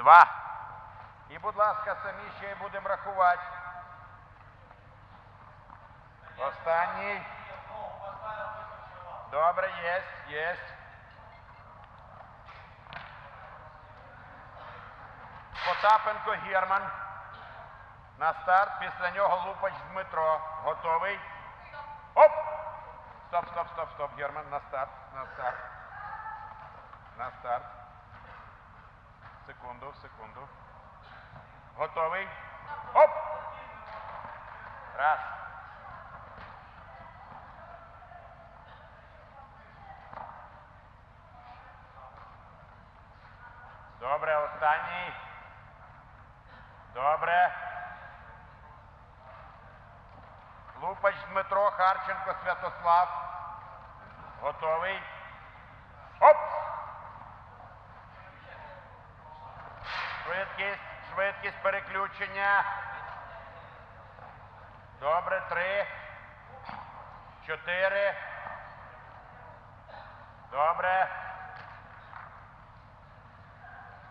Два. І, будь ласка, самі ще й будемо рахувати. Останній. Добре, єсть, єсть. Потапенко Герман. На старт. Після нього Лупач Дмитро. Готовий. Оп! Стоп, стоп, стоп, стоп, Герман. На старт. На старт. На старт. Секунду, секунду. Готовий. Оп! Раз. Добре, останній. Добре. Лупач Дмитро, Харченко, Святослав. Готовий. Швидкість, швидкість переключення. Добре, три. Чотири. Добре.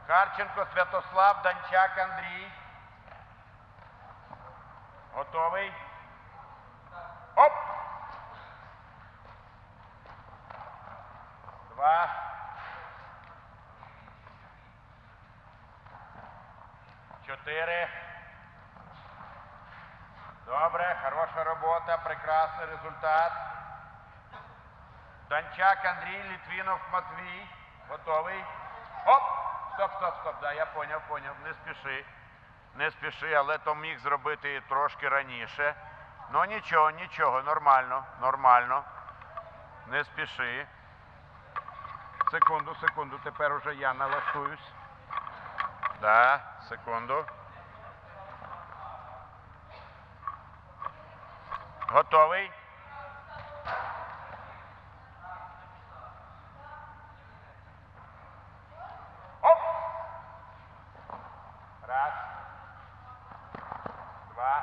Харченко, Святослав, Данчак, Андрій. Готовий. Оп! Два. Чотири. Добре, хороша робота, прекрасний результат. Данчак, Андрій, Літвінов, Матвій. Готовий. Оп! Стоп, стоп, стоп. Да, я поняв, поняв. Не спіши. Не спіши, але то міг зробити трошки раніше. Ну нічого, нічого, нормально, нормально. Не спіши. Секунду, секунду, тепер уже я налаштуюсь. Да, секунду. Готовий? Оп! Раз. Два.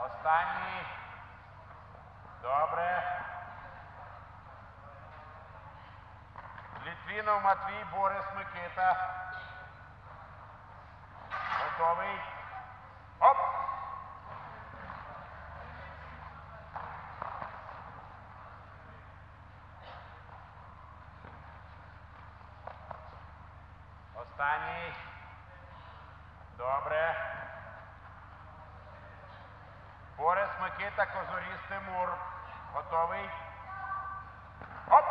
Останній. Добре. Літвінов, Матвій, Борис, Микита. Готовий. Останній. Добре. Борис Микита, Козоріс Тимур. Готовий. Оп!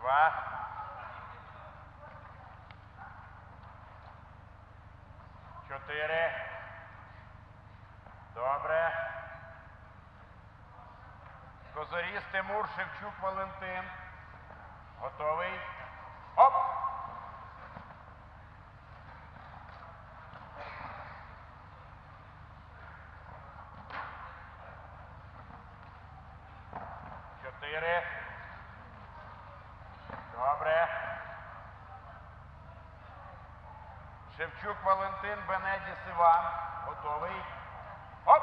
Два. Чотири. Добре. Козоріс Тимур, Шевчук Валентин. Готовий. Оп! Чотири. Добре. Шевчук Валентин, Бенедіс Іван. Готовий. Оп!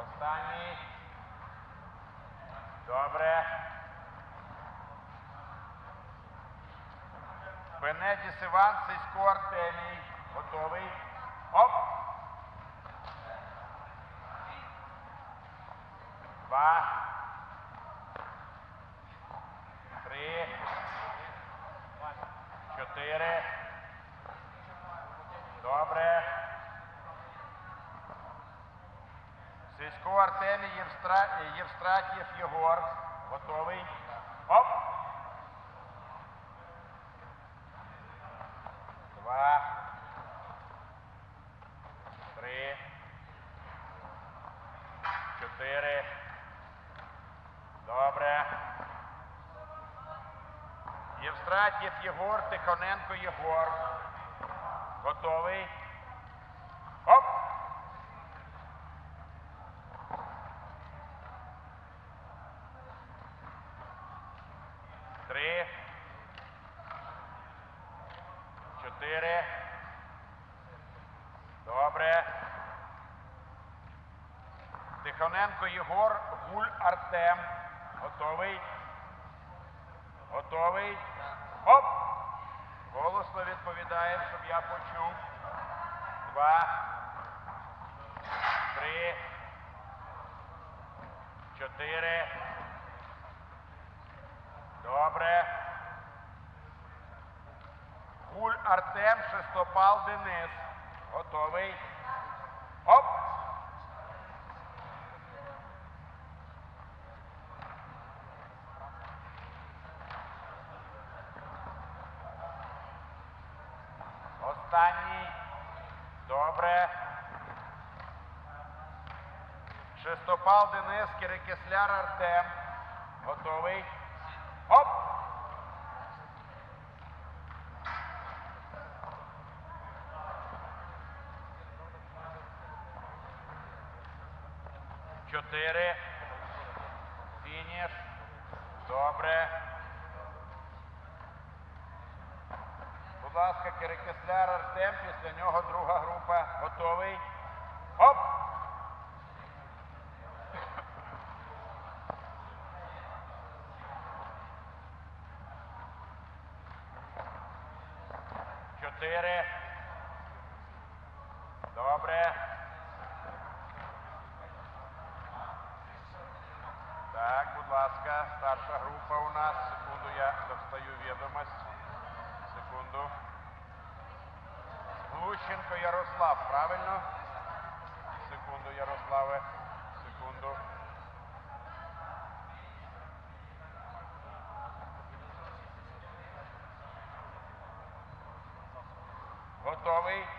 Останній. Добре. Бенедіс Іван, Сисько Артемій. Готовий. Оп! Два. Три. Чотири. Добре. Сисько Артемій, Євстра... Євстратєв Єгор. Готовий. Оп! Два. Три. Чотири. Добре. Євстратєв Єгор, Тихоненко Єгор. Готовий. Оп! Три. Чотири. Добре. Тихоненко Єгор, Гуль Артем. Готовий. Готовий. Оп! Голосно відповідає, щоб я почув. Два. Три. Чотири. Добре. Гуль Артем, Шестопал Денис. Готовий. Оп! Останній. Добре. Шестопал Денис, Кирикисляр Артем. Готовий. Оп! Чотири. Фініш. Добре. Будь ласка, Кирикисляр Артем, після нього друга група. Готовий. Оп! Чотири. Добре. Так, будь ласка, старша група у нас. Секунду, я достаю відомость. Секунду. Глущенко Ярослав, правильно? Секунду, Ярославе. Секунду. Готовий?